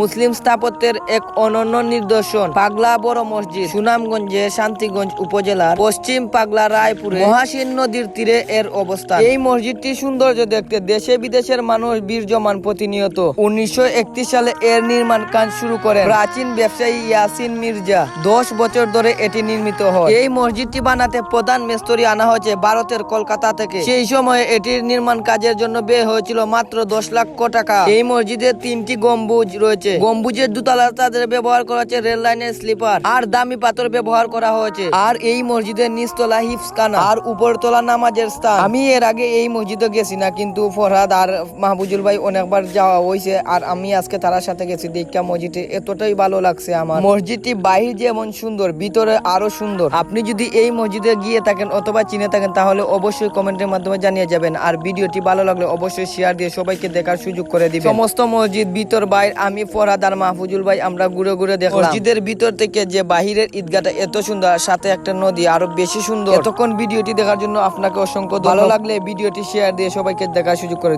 মুসলিম স্থাপত্যের এক অনন্য নিদর্শন, পাগলা বড় মসজিদ, সুনামগঞ্জে শান্তিগঞ্জ উপজেলার পশ্চিম পাগলা রায়পুরে মহাসীন নদীর তীরে এর অবস্থান। এই মসজিদটি সৌন্দর্য দেখতে দেশে বিদেশের মানুষ বীর জমান প্রতিনিয়ত। উনিশশো একত্রিশ সালে এর নির্মাণ কাজ শুরু করেন প্রাচীন ব্যবসায়ী ইয়াসিন মির্জা। দশ বছর ধরে এটি নির্মিত হয়। এই মসজিদটি বানাতে প্রধান মেস্তরি আনা হয়েছে ভারতের কলকাতা থেকে। সেই সময়ে এটির নির্মাণ কাজের জন্য ব্যয় হয়েছিল মাত্র দশ লক্ষ টাকা। এই মসজিদে তিনটি গম্বুজ রয়েছে। গম্বুজের দুতলা তাদের ব্যবহার করা হচ্ছে রেল লাইনের স্লিপার আর দামি পাথর ব্যবহার করা হয়েছে। আর এই মসজিদের নিচতলা হিফসখানা আর উপরতলা নামাজের স্থান। আমি এর আগে এই মসজিদে গেছি না, কিন্তু ফরহাদ আর মাহবুজুল ভাই অনেকবার যাওয়া হয়েছে আর আমি আজকে তার সাথে গেছি। দীক্ষা মসজিদে এতটাই ভালো লাগছে আমার। মসজিদটি বাহির যেমন সুন্দর, ভিতরে আরও সুন্দর। আপনি যদি এই মসজিদে গিয়ে থাকেন অথবা চিনে থাকেন, তাহলে অবশ্যই কমেন্টের মাধ্যমে জানিয়ে যাবেন। আর ভিডিওটি ভালো লাগলে অবশ্যই শেয়ার দিয়ে সবাইকে দেখার সুযোগ করে দিবেন। সমস্ত মসজিদ, ভিতর, বাইর, আমি ফরহাদ আর মাহফুজুল ভাই আমরা ঘুরে ঘুরে দেখলাম। মসজিদের ভিতর থেকে যে বাহিরের ঈদগাটা এত সুন্দর সাথে একটা নদী আরও বেশি সুন্দর। এতক্ষণ ভিডিওটি দেখার জন্য আপনাকে অসংখ্য ভালো লাগলে ভিডিওটি শেয়ার দিয়ে সবাইকে দেখার সুযোগ করে।